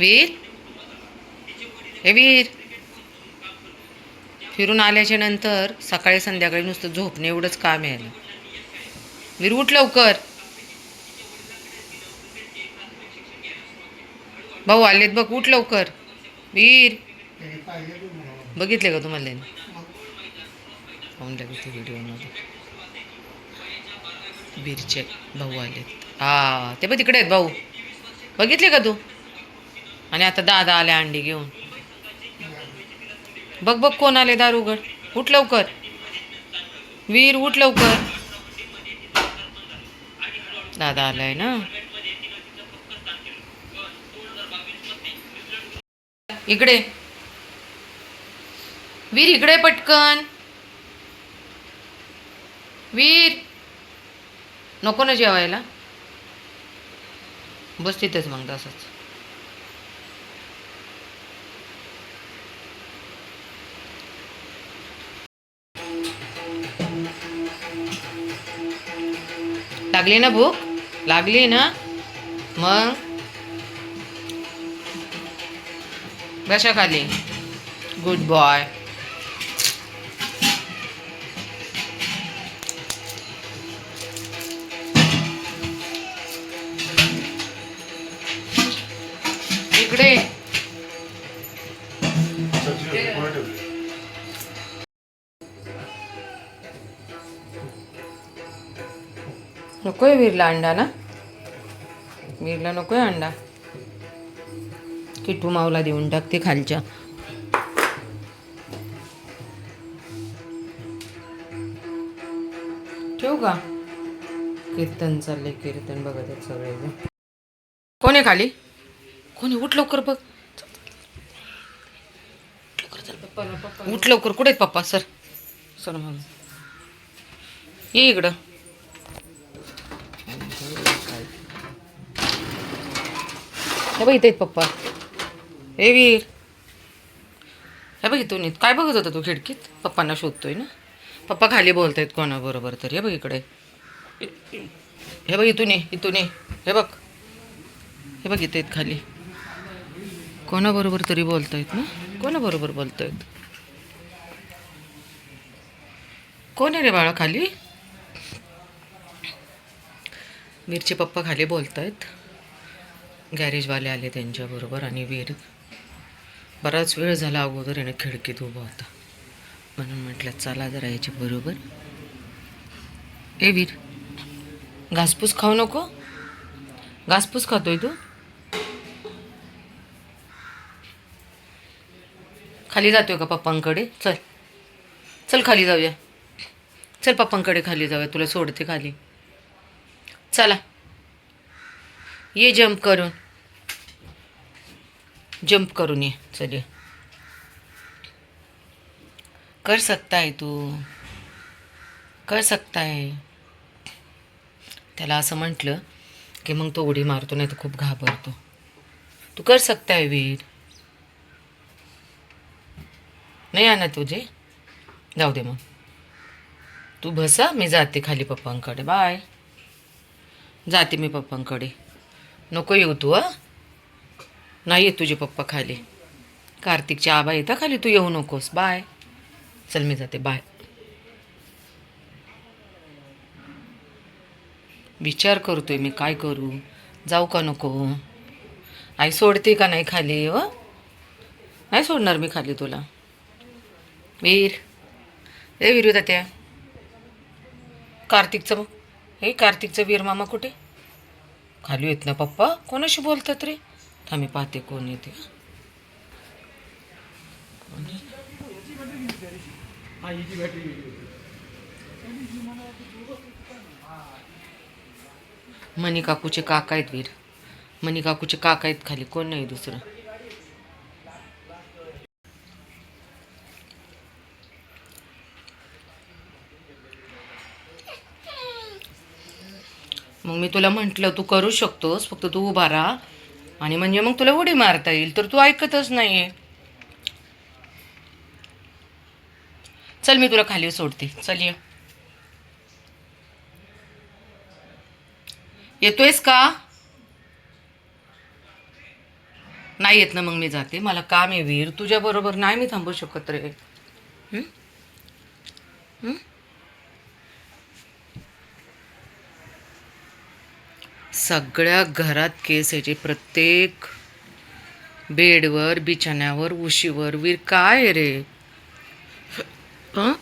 वीर? हे वीर. फिरून आल्याच्यानंतर सकाळी संध्याकाळी नुसतं झोपणे एवढंच काम आहे वीर उठ लवकर. भाऊ आलेत बघ उठ लवकर. वीर. बघितले का तुम्हाला? पाहून व्हिडिओमध्ये वीरचे भाऊ आलेत. हा ते पण तिकडे आहेत भाऊ. बघितले का तू? आणि आता दादा आल्या अंडी घेऊन. बघ बघ कोण आले दार उघड. उठ लवकर. वीर उठ लवकर. दादा आलाय ना? इकडे. वीर इकडे पटकन. वीर. नको ना जेवायला. बस तिथेच मग तसंच. लागली ना भूक? लागली ना? मग? बशा खाली. गुड बॉय इकडे. नकोय वीरला अंडा ना वीरला नकोय अंडा. किटू मावला देऊन टाकते खालच्या. ठेवू का? कीर्तन चाललंय कीर्तन बघत आहेत सगळे कोण आहे खाली? कोणी उठ लवकर बघ. लवकर उठ लवकर. कुठे आहेत पप्पा? सर. सर मग ये इकडं. हे बघ इथे आहेत पप्पा. हे वीर. हे बघ इथून येत काय बघत होता तू खिडकीत? पप्पांना शोधतोय ना? पप्पा खाली बोलतायत कोणाबरोबर तर. हे बघ इकडे. हे बघ इथून ये इथून ये. हे बघ. हे बघ इथे आहेत खाली. कोणाबरोबर तरी बोलतायत ना? कोणाबरोबर बोलतायत? कोण आहे रे बाळा खाली? मिरचे पप्पा खाली बोलतायत. गॅरेजवाले आले त्यांच्याबरोबर आणि वीर बराच वेळ झाला अगोदर याने खिडकीत उभा होता. म्हणून म्हटलं चला जरा याच्या बरोबर. ए वीर घासपूस खाऊ नको? घासपूस खातोय तू? खाली जातोय का पप्पांकडे? चल चल खाली जाऊया. चल पप्पांकडे खाली जाऊया तुला सोडते खाली. चला ये जंप करून. जंप करून ये चल कर सकता है तू. कर सकता है त्याला असं म्हटलं की मग तो उडी मारतो नाही तर खूप घाबरतो. तू कर सकता है वीर. नाही आणा तुझे जाऊ दे मग. तू बसा मी जाते खाली पप्पांकडे. बाय. जाते मी पप्पांकडे. नको येऊ तू हां. नाही येत तुझे पप्पा खाली. कार्तिकचे आबा येता खाली तू येऊ नकोस. बाय. चल मी जाते. बाय. विचार करतोय मी काय करू? जाऊ का नको? आई सोडते का नाही खाली? व नाही सोडणार मी खाली तुला. वीर. ए विरू त्या कार्तिकचं मग हे कार्तिकचं वीर मामा कुठे? खाली येत ना पप्पा? कोणाशी बोलतात रे? थांबी पाहते कोण येते. कोण काकूचे काका आहेत वीर. मनी काकूचे काका आहेत खाली. कोण नाही दुसरं? मग मी तुला म्हटलं तू करू शकतोस. फक्त तू उभा राहा. आणि म्हणजे मग तुला उडी मारता येईल तर तू ऐकतच नाहीये. चल मी तुला खाली सोडते. चल ये. येतोयस का? नाही येत ना मग मी जाते. मला काम आहे वीर. तुझ्या बरोबर नाही मी थांबू शकत रे. हं? हं? सगळ्या घरात केस यायचे प्रत्येक बेडवर बिछाण्यावर उशीवर वीर काय रे? हां?